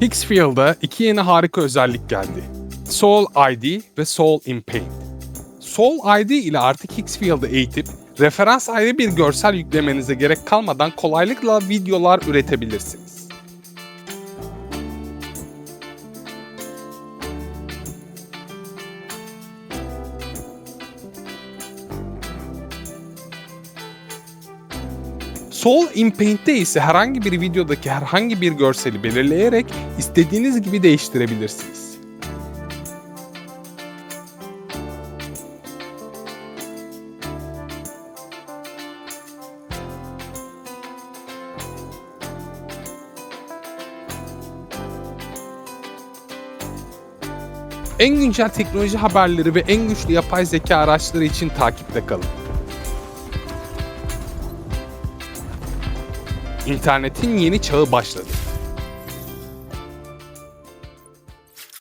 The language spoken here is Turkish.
Higgsfield'a iki yeni harika özellik geldi. Soul ID ve Soul in Paint. Soul ID ile artık Higgsfield'ı eğitip referans ayrı bir görsel yüklemenize gerek kalmadan kolaylıkla videolar üretebilirsiniz. Soul in Paint'te ise herhangi bir videodaki herhangi bir görseli belirleyerek istediğiniz gibi değiştirebilirsiniz. En güncel teknoloji haberleri ve en güçlü yapay zeka araçları için takipte kalın. İnternetin yeni çağı başladı.